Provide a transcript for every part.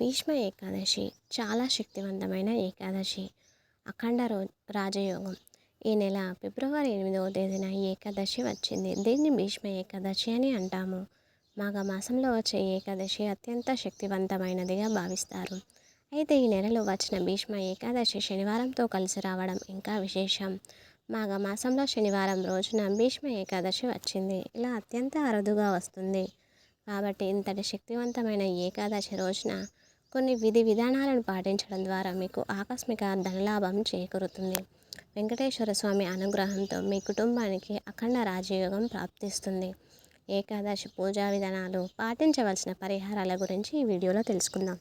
భీష్మ ఏకాదశి చాలా శక్తివంతమైన ఏకాదశి. అఖండ రో రాజయోగం. ఈ నెల ఫిబ్రవరి ఎనిమిదవ తేదీన ఏకాదశి వచ్చింది. దీన్ని భీష్మ ఏకాదశి అని అంటాము. మాఘ మాసంలో వచ్చే ఏకాదశి అత్యంత శక్తివంతమైనదిగా భావిస్తారు. అయితే ఈ నెలలో వచ్చిన భీష్మ ఏకాదశి శనివారంతో కలిసి రావడం ఇంకా విశేషం. మాఘ మాసంలో శనివారం రోజున భీష్మ ఏకాదశి వచ్చింది. ఇలా అత్యంత అరుదుగా వస్తుంది. కాబట్టి ఇంతటి శక్తివంతమైన ఏకాదశి రోజున కొన్ని విధి విధానాలను పాటించడం ద్వారా మీకు ఆకస్మిక ధనలాభం చేకూరుతుంది. వెంకటేశ్వర స్వామి అనుగ్రహంతో మీ కుటుంబానికి అఖండ రాజయోగం ప్రాప్తిస్తుంది. ఏకాదశి పూజా విధానాలు పాటించవలసిన పరిహారాల గురించి ఈ వీడియోలో తెలుసుకుందాం.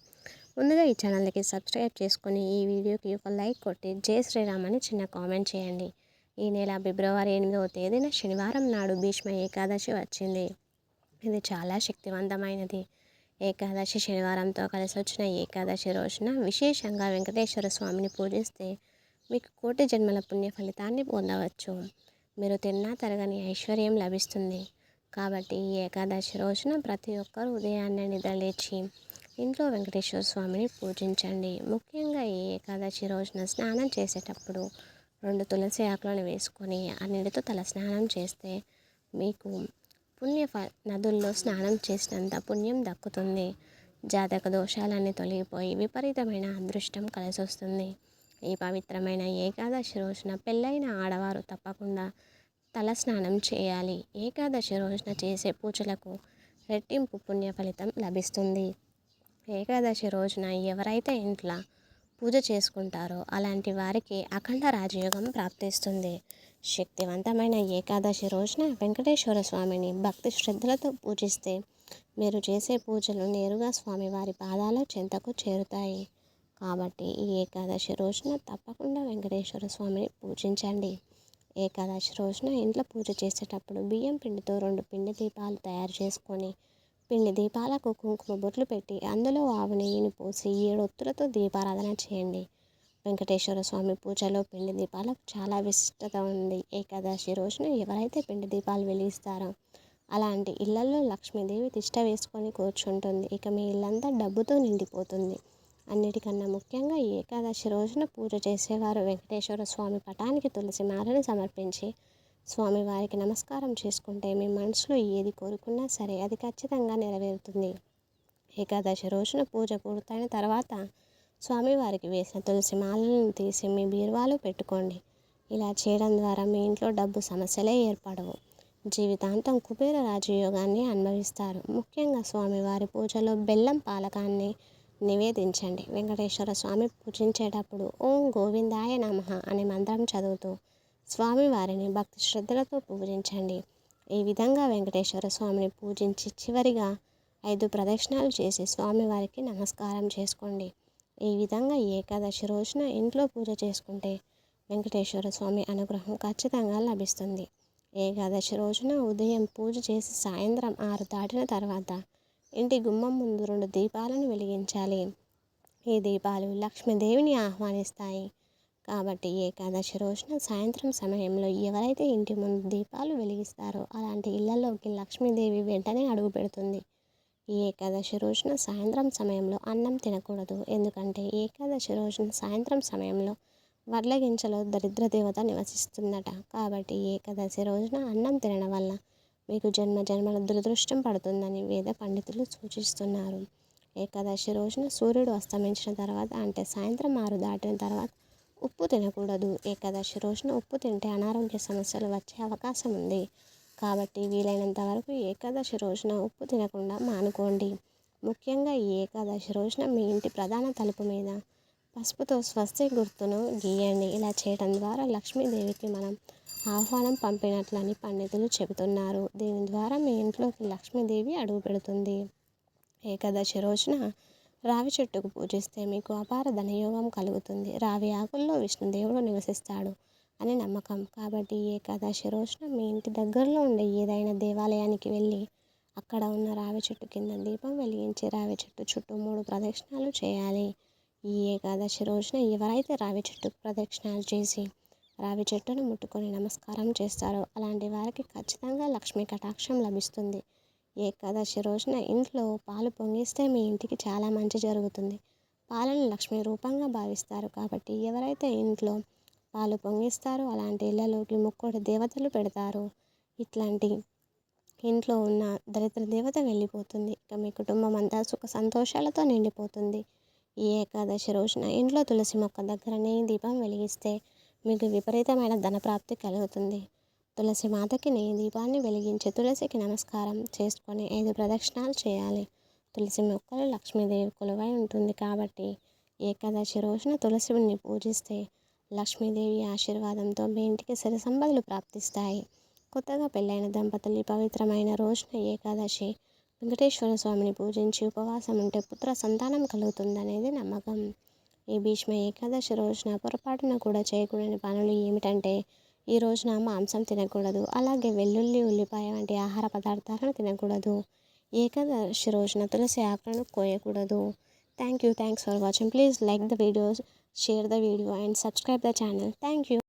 ముందుగా ఈ ఛానల్కి సబ్స్క్రైబ్ చేసుకుని ఈ వీడియోకి ఒక లైక్ కొట్టి జై శ్రీరామ్ అని చిన్న కామెంట్ చేయండి. ఈ నెల ఫిబ్రవరి ఎనిమిదవ తేదీన శనివారం నాడు భీష్మ ఏకాదశి వచ్చింది. ఇది చాలా శక్తివంతమైనది. ఏకాదశి శనివారంతో కలిసి వచ్చిన ఏకాదశి రోజున విశేషంగా వెంకటేశ్వర స్వామిని పూజిస్తే మీకు కోటి జన్మల పుణ్య ఫలితాన్ని పొందవచ్చు. మీరు తిన్నా తరగని ఐశ్వర్యం లభిస్తుంది. కాబట్టి ఈ ఏకాదశి రోజున ప్రతి ఒక్కరు ఉదయాన్నే నిద్రలేచి ఇంట్లో వెంకటేశ్వర స్వామిని పూజించండి. ముఖ్యంగా ఈ ఏకాదశి రోజున స్నానం చేసేటప్పుడు రెండు తులసి ఆకులను వేసుకొని ఆ నీటితో తల స్నానం చేస్తే మీకు పుణ్య నదుల్లో స్నానం చేసినంత పుణ్యం దక్కుతుంది. జాతక దోషాలన్నీ తొలగిపోయి విపరీతమైన అదృష్టం కలిసొస్తుంది. ఈ పవిత్రమైన ఏకాదశి రోజున పెళ్ళైన ఆడవారు తప్పకుండా తల స్నానం చేయాలి. ఏకాదశి రోజున చేసే పూజలకు రెట్టింపు పుణ్య ఫలితం లభిస్తుంది. ఏకాదశి రోజున ఎవరైతే ఇంట్లో పూజ చేసుకుంటారో అలాంటి వారికి అఖండ రాజయోగం ప్రాప్తిస్తుంది. శక్తివంతమైన ఏకాదశి రోజున వెంకటేశ్వర స్వామిని భక్తి శ్రద్ధలతో పూజిస్తే మీరు చేసే పూజలు నేరుగా స్వామివారి పాదాల చెంతకు చేరుతాయి. కాబట్టి ఈ ఏకాదశి రోజున తప్పకుండా వెంకటేశ్వర స్వామిని పూజించండి. ఏకాదశి రోజున ఇంట్లో పూజ చేసేటప్పుడు బియ్యం పిండితో రెండు పిండి దీపాలు తయారు చేసుకొని పిండి దీపాలకు కుంకుమ బొట్లు పెట్టి అందులో ఆవు నెయ్యిని పోసి ఏడొత్తులతో దీపారాధన చేయండి. వెంకటేశ్వర స్వామి పూజలో పిండి దీపాలకు చాలా విశిష్టత ఉంది. ఏకాదశి రోజున ఎవరైతే పిండి దీపాలు వెలిగిస్తారో అలాంటి ఇళ్ళలో లక్ష్మీదేవి తిష్ట వేసుకొని కూర్చుంటుంది. ఇక మీ ఇల్లంతా డబ్బుతో నిండిపోతుంది. అన్నిటికన్నా ముఖ్యంగా ఈ ఏకాదశి రోజున పూజ చేసేవారు వెంకటేశ్వర స్వామి పటానికి తులసి మాలని సమర్పించి స్వామివారికి నమస్కారం చేసుకుంటే మీ మనసులో ఏది కోరుకున్నా సరే అది ఖచ్చితంగా నెరవేరుతుంది. ఏకాదశి రోజున పూజ పూర్తయిన తర్వాత స్వామివారికి వేసిన తులసి మాలను తీసి మీ బీరువాలో పెట్టుకోండి. ఇలా చేయడం ద్వారా మీ ఇంట్లో డబ్బు సమస్యలే ఏర్పడవు. జీవితాంతం కుబేర రాజయోగాన్ని అనుభవిస్తారు. ముఖ్యంగా స్వామివారి పూజలో బెల్లం పాలకాన్ని నివేదించండి. వెంకటేశ్వర స్వామి పూజించేటప్పుడు ఓం గోవిందాయ నమ అనే మంత్రం చదువుతూ స్వామివారిని భక్తి శ్రద్ధలతో పూజించండి. ఈ విధంగా వెంకటేశ్వర స్వామిని పూజించి చివరిగా ఐదు ప్రదక్షిణాలు చేసి స్వామివారికి నమస్కారం చేసుకోండి. ఈ విధంగా ఏకాదశి రోజున ఇంట్లో పూజ చేసుకుంటే వెంకటేశ్వర స్వామి అనుగ్రహం ఖచ్చితంగా లభిస్తుంది. ఏకాదశి రోజున ఉదయం పూజ చేసి సాయంత్రం ఆరు దాటిన తర్వాత ఇంటి గుమ్మం ముందు రెండు దీపాలను వెలిగించాలి. ఈ దీపాలు లక్ష్మీదేవిని ఆహ్వానిస్తాయి. కాబట్టి ఏకాదశి రోజున సాయంత్రం సమయంలో ఎవరైతే ఇంటి ముందు దీపాలు వెలిగిస్తారో అలాంటి ఇళ్ళలోకి లక్ష్మీదేవి వెంటనే అడుగు పెడుతుంది. ఈ ఏకాదశి రోజున సాయంత్రం సమయంలో అన్నం తినకూడదు. ఎందుకంటే ఏకాదశి రోజున సాయంత్రం సమయంలో వడ్ల గింజలో దరిద్ర దేవత నివసిస్తుందట. కాబట్టి ఏకాదశి రోజున అన్నం తినడం వల్ల మీకు జన్మ జన్మల దురదృష్టం పడుతుందని వేద పండితులు సూచిస్తున్నారు. ఏకాదశి రోజున సూర్యుడు అస్తమించిన తర్వాత అంటే సాయంత్రం ఆరు దాటిన తర్వాత ఉప్పు తినకూడదు. ఏకాదశి రోజున ఉప్పు తింటే అనారోగ్య సమస్యలు వచ్చే అవకాశం ఉంది. కాబట్టి వీలైనంత వరకు ఏకాదశి రోజున ఉప్పు తినకుండా మానుకోండి. ముఖ్యంగా ఈ ఏకాదశి రోజున మీ ఇంటి ప్రధాన తలుపు మీద పసుపుతో స్వస్తి గుర్తును గీయండి. ఇలా చేయడం ద్వారా లక్ష్మీదేవికి మనం ఆహ్వానం పంపినట్లని పండితులు చెబుతున్నారు. దీని ద్వారా మీ ఇంట్లోకి లక్ష్మీదేవి అడుగు పెడుతుంది. ఏకాదశి రోజున రావి చెట్టుకు పూజిస్తే మీకు అపార ధనయోగం కలుగుతుంది. రావి ఆకుల్లో విష్ణుదేవుడు నివసిస్తాడు. అని నమ్మకం. కాబట్టి ఏకాదశి రోజున మీ ఇంటి దగ్గరలో ఉండే ఏదైనా దేవాలయానికి వెళ్ళి అక్కడ ఉన్న రావి చెట్టు కింద దీపం వెలిగించి రావి చెట్టు చుట్టూ మూడు ప్రదక్షిణాలు చేయాలి. ఈ ఏకాదశి రోజున ఎవరైతే రావి చెట్టుకు ప్రదక్షిణాలు చేసి రావి చెట్టును ముట్టుకొని నమస్కారం చేస్తారో అలాంటి వారికి ఖచ్చితంగా లక్ష్మీ కటాక్షం లభిస్తుంది. ఏకాదశి రోజున ఇంట్లో పాలు పొంగిస్తే మీ ఇంటికి చాలా మంచి జరుగుతుంది. పాలను లక్ష్మీ రూపంగా భావిస్తారు. కాబట్టి ఎవరైతే ఇంట్లో పాలు పొంగిస్తారు. అలాంటి ఇళ్ళలోకి ముక్కోటి దేవతలు పెడతారు. ఇట్లాంటి ఇంట్లో ఉన్న దరిద్ర దేవత వెళ్ళిపోతుంది. ఇక మీ కుటుంబం అంతా సుఖ సంతోషాలతో నిండిపోతుంది. ఈ ఏకాదశి రోజున ఇంట్లో తులసి మొక్క దగ్గర నెయ్యి దీపం వెలిగిస్తే మీకు విపరీతమైన ధనప్రాప్తి కలుగుతుంది. తులసి మాతకి నెయ్యి దీపాన్ని వెలిగించి తులసికి నమస్కారం చేసుకొని ఐదు ప్రదక్షిణాలు చేయాలి. తులసి మొక్కలు లక్ష్మీదేవి కొలువై ఉంటుంది కాబట్టి ఏకాదశి రోజున తులసిని పూజిస్తే లక్ష్మీదేవి ఆశీర్వాదంతో మీ ఇంటికి సిరి సంపదలు ప్రాప్తిస్తాయి. కొత్తగా పెళ్ళైన దంపతులు పవిత్రమైన రోజున ఏకాదశి వెంకటేశ్వర స్వామిని పూజించి ఉపవాసం ఉంటే పుత్ర సంతానం కలుగుతుందనేది నమ్మకం. ఈ భీష్మ ఏకాదశి రోజున పొరపాటున కూడా చేయకూడని పనులు ఏమిటంటే ఈ రోజున మాంసం తినకూడదు అలాగే వెల్లుల్లి ఉల్లిపాయ వంటి ఆహార పదార్థాలను తినకూడదు. ఏకాదశి రోజున తులసి ఆకులను కోయకూడదు. Thank you thanks for watching. Please like the videos. share the video and subscribe the channel. Thank you.